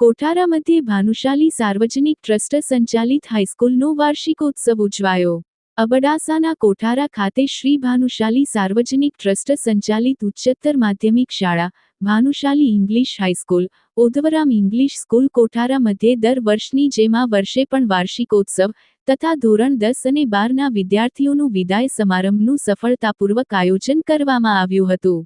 કોઠારા મધ્યે ભાનુશાલી સાર્વજનિક ટ્રસ્ટ સંચાલિત હાઈસ્કૂલનો વાર્ષિકોત્સવ ઉજવાયો. અબડાસાના કોઠારા ખાતે શ્રી ભાનુશાલી સાર્વજનિક ટ્રસ્ટ સંચાલિત ઉચ્ચતર માધ્યમિક શાળા, Bhanushali English high school Odhavram English school Kothara મધ્યે દર વર્ષની જેમાં વર્ષે પણ વાર્ષિકોત્સવ તથા ધોરણ દસ અને બારના વિદ્યાર્થીઓનું વિદાય સમારંભનું સફળતાપૂર્વક આયોજન કરવામાં આવ્યું હતું.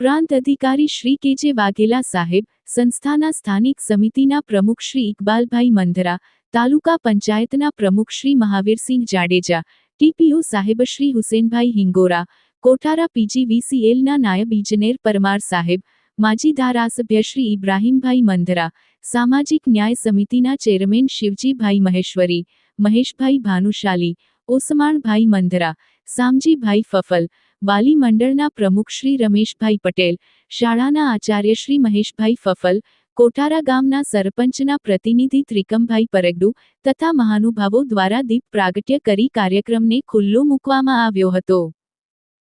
પ્રાંત અધિકારી શ્રી કે જે વાઘેલા સાહેબ, સંસ્થાના સ્થાનિક સમિતિના પ્રમુખ શ્રી ઇકબાલભાઈ મંધરા, તાલુકા પંચાયતના પ્રમુખ શ્રી મહાવીરસિંહ જાડેજા, ટીપીઓ સાહેબ શ્રી હુસેનભાઈ હિંગોરા, કોઠારા પીજીવીસીએલના નાયબ ઇજનેર પરમાર સાહેબ, માજી ધારાસભ્ય શ્રી ઇબ્રાહીમભાઈ મંધરા, સામાજિક ન્યાય સમિતિના ચેરમેન શિવજીભાઈ મહેશ્વરી મહેશભાઈ ભાનુશાલી, ઓસમાણભાઈ મંધરા, સામજીભાઈ ફફલ, વાલી મંડળના પ્રમુખ શ્રી રમેશભાઈ પટેલ, શાળાના આચાર્ય શ્રી મહેશભાઈ ફફલ, કોઠારા ગામના સરપંચના પ્રતિનિધિ ત્રિકમભાઈ પરગડુ તથા મહાનુભાવો દ્વારા દીપ પ્રાગટ્ય કરી કાર્યક્રમને ખુલ્લો મૂકવામાં આવ્યો હતો.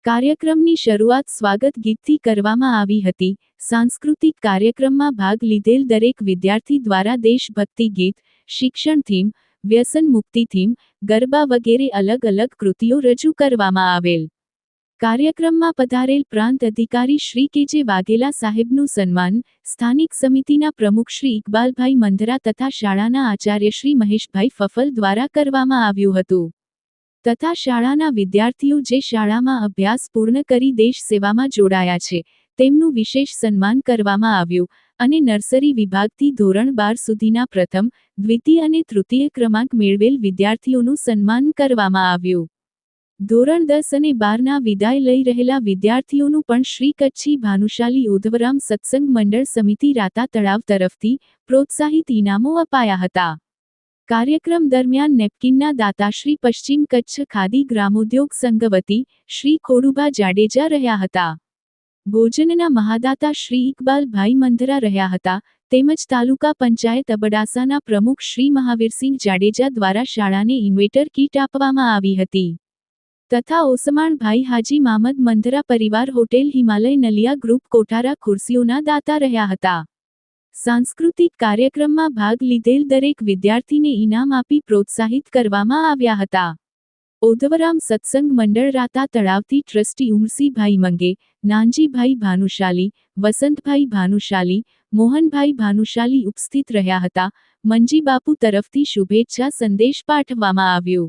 કાર્યક્રમની શરૂઆત સ્વાગત ગીતથી કરવામાં આવી હતી. સાંસ્કૃતિક કાર્યક્રમમાં ભાગ લીધેલ દરેક વિદ્યાર્થી દ્વારા દેશભક્તિ ગીત, શિક્ષણ થીમ વ્યસન મુક્તિ થીમ, ગરબા વગેરે અલગ અલગ કૃતિઓ રજૂ કરવામાં આવેલ. કાર્યક્રમમાં પધારેલ પ્રાંત અધિકારી શ્રી કે જે વાઘેલા સાહેબનું સન્માન, સ્થાનિક સમિતિના પ્રમુખ શ્રી ઇકબાલભાઈ મંધરા તથા શાળાના આચાર્ય શ્રી મહેશભાઈ ફફલ દ્વારા કરવામાં આવ્યું હતું. તથા શાળાના વિદ્યાર્થીઓ જે શાળામાં અભ્યાસ પૂર્ણ કરી દેશ સેવામાં જોડાયા છે તેમનું વિશેષ સન્માન કરવામાં આવ્યું અને નર્સરી વિભાગથી ધોરણ બાર સુધીના પ્રથમ, દ્વિતીય અને તૃતીય ક્રમાંક મેળવેલ વિદ્યાર્થીઓનું સન્માન કરવામાં આવ્યું. ધોરણ દસ અને બારના વિદાય લઈ રહેલા વિદ્યાર્થીઓનું પણ શ્રી કચ્છી ભાનુશાલી ઉધવરામ સત્સંગ મંડળ સમિતિ રાતા તળાવ તરફથી પ્રોત્સાહિત ઇનામો અપાયા હતા. કાર્યક્રમ દરમિયાન નેપકિનના દાતાશ્રી પશ્ચિમ કચ્છ ખાદી ગ્રામોદ્યોગ સંઘ વતી શ્રી ખોડુભા જાડેજા રહ્યા હતા. ભોજનના મહાદાતા શ્રી ઇકબાલભાઈ મંધરા રહ્યા હતા, તેમજ તાલુકા પંચાયત અબડાસાના પ્રમુખ શ્રી મહાવીરસિંહ જાડેજા દ્વારા શાળાને ઇન્વેટર કીટ આપવામાં આવી હતી. તથા ઓસમાણભાઈ હાજી મામદ મંધરા પરિવાર હોટેલ હિમાલય નલિયા ગ્રુપ કોઠારા ખુરશીઓના દાતા રહ્યા હતા. સાંસ્કૃતિક કાર્યક્રમમાં ભાગ લીધેલ દરેક વિદ્યાર્થીને ઇનામ આપી પ્રોત્સાહિત કરવામાં આવ્યા હતા. ઓધવરામ સત્સંગ મંડળ રાતા તળાવથી ટ્રસ્ટી ઉમરસીભાઈ મંગે, નાનજીભાઈ ભાનુશાલી, વસંતભાઈ ભાનુશાલી, મોહનભાઈ ભાનુશાલી ઉપસ્થિત રહ્યા હતા. મંજીબાપુ તરફથી શુભેચ્છા સંદેશ પાઠવવામાં આવ્યો.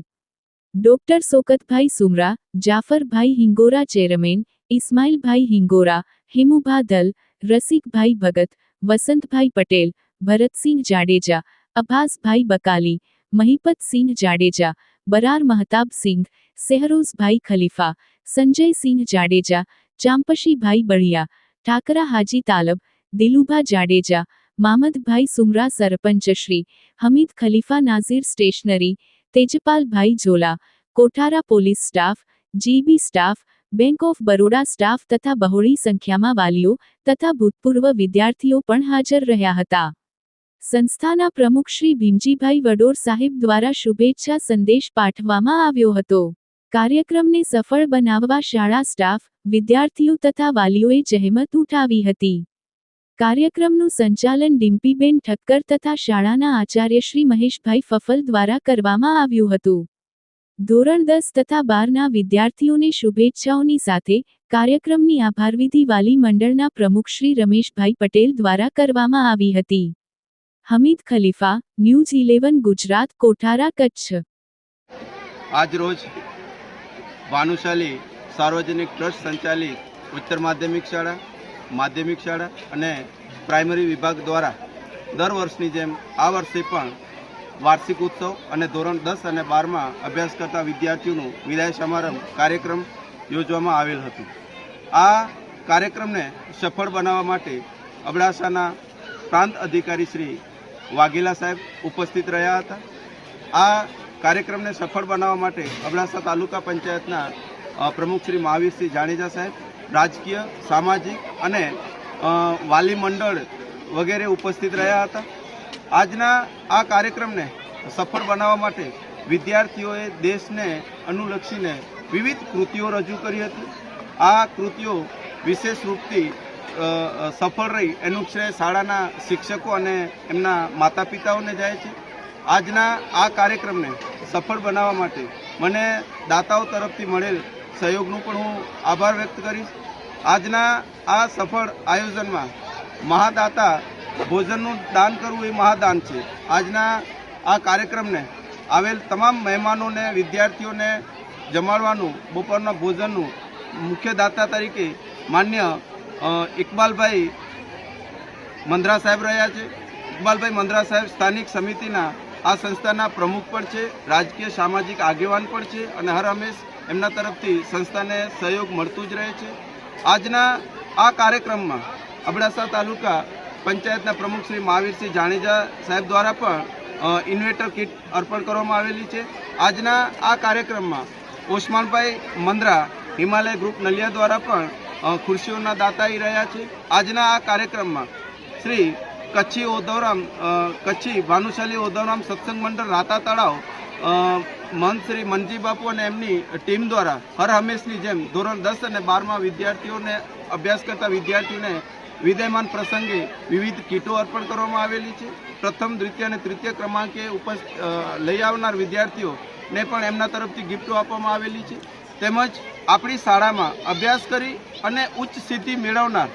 Doctor Sokatbhai Sumra, Jafarbhai Hingora chairman, Ismailbhai Hingora, Himubha Dal, Rasikbhai Bhagat, Vasantbhai Patel, Bharatsinh Jadeja, Abhasbhai Bakali, Mahipatsinh Jadeja Brar Mahtab Singh, Sehrozbhai Khalifa Sanjaysinh Jadeja, Champshibhai Baliya, Thakara Haji Talab, Dilubha Jadeja, Mamadbhai Sumra સરપંચશ્રી, Hamid Khalifa Nazir stationery, Tejpalbhai Zola, Kothara police staff, GB staff, bank of Baroda staff તથા બહોળી સંખ્યામાં વાલીઓ તથા ભૂતપૂર્વ વિદ્યાર્થીઓ પણ હાજર રહ્યા હતા. સંસ્થાના પ્રમુખ શ્રી ભીમજીભાઈ વડોર સાહેબ દ્વારા શુભેચ્છા સંદેશ પાઠવવામાં આવ્યો હતો. કાર્યક્રમને સફળ બનાવવા શાળા સ્ટાફ, વિદ્યાર્થીઓ તથા વાલીઓએ જહેમત ઉઠાવી હતી. કાર્યક્રમનું સંચાલન ડિમ્પીબેન ઠક્કર તથા શાળાના આચાર્ય શ્રી મહેશભાઈ ફફલ દ્વારા કરવામાં આવ્યું હતું. ધોરણ દસ તથા બારના વિદ્યાર્થીઓને શુભેચ્છાઓની સાથે કાર્યક્રમની આભારવિધિ વાલી મંડળના પ્રમુખ શ્રી રમેશભાઈ પટેલ દ્વારા કરવામાં આવી હતી. Hamid Khalifa, news eleven, Gujarat, Kothara, Kutch. આજ રોજ ભાનુશાલી સાર્વજનિક ટ્રસ્ટ સંચાલિત ઉચ્ચર માધ્યમિક શાળા માધ્યમિક શાળા અને પ્રાઇમરી વિભાગ દ્વારા દર વર્ષની જેમ આ વર્ષે પણ વાર્ષિક ઉત્સવ અને ધોરણ દસ અને બારમાં અભ્યાસ કરતા વિદ્યાર્થીઓનું વિદાય સમારંભ કાર્યક્રમ યોજવામાં આવેલ હતું. આ કાર્યક્રમને સફળ બનાવવા માટે અબડાસાના પ્રાંત અધિકારી શ્રી વાઘેલા સાહેબ ઉપસ્થિત રહ્યા હતા. આ કાર્યક્રમને સફળ બનાવવા માટે અબડાસા તાલુકા પંચાયતના પ્રમુખ શ્રી મહાવીરસિંહ જાડેજા સાહેબ, રાજકીય, સામાજિક અને વાલી મંડળ વગેરે ઉપસ્થિત રહ્યા હતા. આજના આ કાર્યક્રમને સફળ બનાવવા માટે વિદ્યાર્થીઓએ દેશને અનુલક્ષીને વિવિધ કૃતિઓ રજૂ કરી હતી. આ કૃતિઓ વિશેષ રૂપથી સફળ રહી. એનું શ્રેય શાળાના શિક્ષકો અને એમના માતા પિતાઓને જાય છે. આજના આ કાર્યક્રમને સફળ બનાવવા માટે મને દાતાઓ તરફથી મળેલ સહયોગનું પણ હું આભાર વ્યક્ત કરીશ. આજના આ સફળ આયોજનમાં મહાદાતા ભોજનનું દાન કરવું એ મહાદાન છે. આજના આ કાર્યક્રમને આવેલ તમામ મહેમાનોને, વિદ્યાર્થીઓને જમાડવાનું, બપોરના ભોજનનું મુખ્ય દાતા તરીકે માન્ય ઇકબાલભાઈ મંદ્રા સાહેબ રહ્યા છે. ઇકબાલભાઈ મંદ્રા સાહેબ સ્થાનિક સમિતિના, આ સંસ્થાના પ્રમુખ પણ છે, રાજકીય સામાજિક આગેવાન પણ છે અને હર હંમેશ એમના તરફથી સંસ્થાને સહયોગ મળતું જ રહે છે. આજના આ કાર્યક્રમમાં અબડાસા તાલુકા પંચાયતના પ્રમુખ શ્રી મહાવીરસિંહ જાડેજા સાહેબ દ્વારા પણ ઇન્વેટર કિટ અર્પણ કરવામાં આવેલી છે. આજના આ કાર્યક્રમમાં ઓસમાનભાઈ મંદ્રા હિમાલય ગ્રુપ નલિયા દ્વારા પણ ખુરશીઓના દાતાઈ રહ્યા છે. આજના આ કાર્યક્રમમાં શ્રી કચ્છી ઓધવરામ કચ્છી ભાનુશાલી ઓધવરામ સત્સંગ મંડળ રાતા તળાવ મન શ્રી મનજી બાપુ અને એમની ટીમ દ્વારા હર હંમેશની જેમ ધોરણ દસ અને બારમાં વિદ્યાર્થીઓને અભ્યાસ કરતા વિદ્યાર્થીઓને વિદ્યમાન પ્રસંગે વિવિધ કીટો અર્પણ કરવામાં આવેલી છે. પ્રથમ, દ્વિતીય અને તૃતીય ક્રમાંકે ઉપસ્થિત લઈ આવનાર વિદ્યાર્થીઓને પણ એમના તરફથી ગિફ્ટો આપવામાં આવેલી છે. તેમજ આપણી શાળામાં અભ્યાસ કરી અને ઉચ્ચ સિદ્ધિ મેળવનાર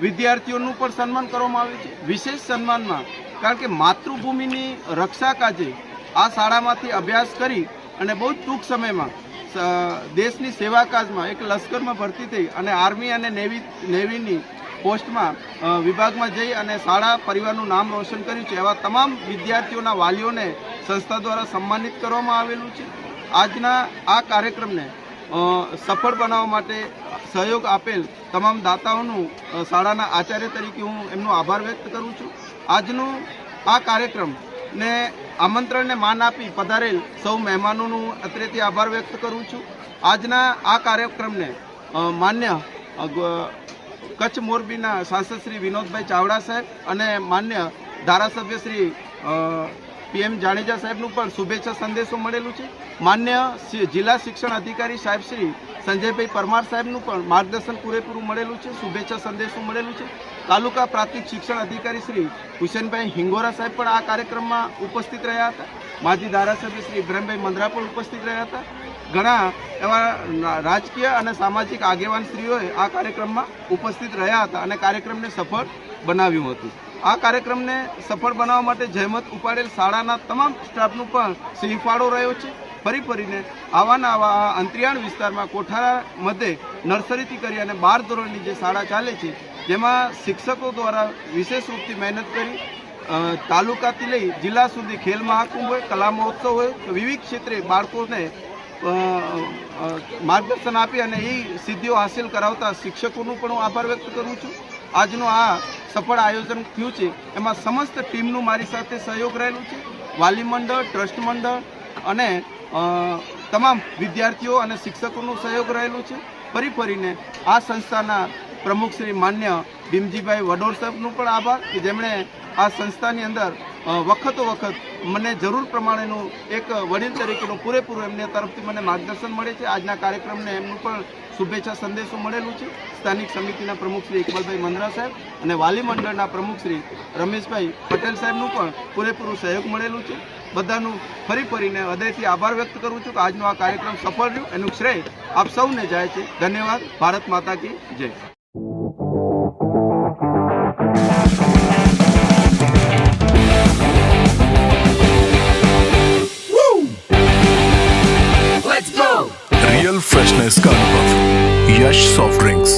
વિદ્યાર્થીઓનું પણ સન્માન કરવામાં આવે છે. વિશેષ સન્માનમાં, કારણ કે માતૃભૂમિની રક્ષા કાજે આ શાળામાંથી અભ્યાસ કરી અને બહુ ટૂંક સમયમાં દેશની સેવા કાજમાં એક લશ્કરમાં ભરતી થઈ અને આર્મી અને નેવી, નેવીની પોસ્ટમાં વિભાગમાં જઈ અને શાળા પરિવારનું નામ રોશન કર્યું છે. એવા તમામ વિદ્યાર્થીઓના વાલીઓને સંસ્થા દ્વારા સન્માનિત કરવામાં આવેલું છે. આજના આ કાર્યક્રમને સફળ બનાવવા માટે સહયોગ આપેલ તમામ દાતાઓનું શાળાના આચાર્ય તરીકે હું એમનો આભાર વ્યક્ત કરું છું. આજનું આ કાર્યક્રમને આમંત્રણને માન આપી પધારેલ સૌ મહેમાનોનું અત્રેથી આભાર વ્યક્ત કરું છું. આજના આ કાર્યક્રમને માન્ય કચ્છ મોરબીના સાંસદ શ્રી વિનોદભાઈ ચાવડા સાહેબ અને માન્ય ધારાસભ્ય શ્રી પીએમ જાડેજા સાહેબનું પણ શુભેચ્છા સંદેશો મળેલું છે. માન્ય જિલ્લા શિક્ષણ અધિકારી સાહેબ શ્રી સંજયભાઈ પરમાર સાહેબનું પણ માર્ગદર્શન પૂરેપૂરું મળેલું છે. શુભેચ્છા સંદેશો મળેલું છે. તાલુકા પ્રાથમિક શિક્ષણ અધિકારી શ્રી હુસેનભાઈ હિંગોરા સાહેબ પણ આ કાર્યક્રમમાં ઉપસ્થિત રહ્યા હતા. માજી ધારાસભ્ય શ્રી ઇબ્રાહીમભાઈ મંદરા પણ ઉપસ્થિત રહ્યા હતા. ઘણા એવા રાજકીય અને સામાજિક આગેવાન શ્રીઓએ આ કાર્યક્રમમાં ઉપસ્થિત રહ્યા હતા અને કાર્યક્રમને સફળ બનાવ્યું હતું. આ કાર્યક્રમને સફળ બનાવવા માટે જહેમત ઉપાડેલ શાળાના તમામ સ્ટાફનું પણ સિંહફાળો રહ્યો છે. ફરી ફરીને આવાના આવા આ અંતરિયાળ વિસ્તારમાં કોઠારા મધ્યે નર્સરીથી કરી અને બાર ધોરણની જે શાળા ચાલે છે, જેમાં શિક્ષકો દ્વારા વિશેષ રૂપથી મહેનત કરી તાલુકાથી લઈ જિલ્લા સુધી ખેલ મહાકુંભ હોય, કલા મહોત્સવ હોય વિવિધ ક્ષેત્રે બાળકોને માર્ગદર્શન આપી અને એ સિદ્ધિઓ હાંસિલ કરાવતા શિક્ષકોનું પણ હું આભાર વ્યક્ત કરું છું. આજનું આ સફળ આયોજન થયું છે. એમાં સમસ્ત ટીમનું મારી સાથે સહયોગ રહેલું છે. વાલી મંડળ, ટ્રસ્ટ મંડળ અને તમામ વિદ્યાર્થીઓ અને શિક્ષકોનું સહયોગ રહેલું છે. ફરી ફરીને આ સંસ્થાના પ્રમુખ શ્રી માન્ય ભીમજીભાઈ વડોર સાહેબનું પણ આભાર કે જેમણે આ સંસ્થાની અંદર વખતો વખત મને જરૂર પ્રમાણેનું એક વડીલ તરીકેનું પૂરેપૂરું એમને તરફથી મને માર્ગદર્શન મળે છે. આજના કાર્યક્રમને એમનું પણ શુભેચ્છા સંદેશો મળેલું છે. સ્થાનિક સમિતિના પ્રમુખ શ્રી ઇકબાલભાઈ મંદરા સાહેબ અને વાલી મંડળના પ્રમુખ શ્રી રમેશભાઈ પટેલ સાહેબનું પણ પૂરેપૂરું સહયોગ મળેલું છે. બધાનું ફરી ફરીને હૃદયથી આભાર વ્યક્ત કરું છું કે આજનો આ કાર્યક્રમ સફળ રહ્યો. એનું શ્રેય આપ સૌને જાય છે. ધન્યવાદ. ભારત માતા કી જય. रियल फ्रेशनेस का अनुभव यश सॉफ्ट ड्रिंक्स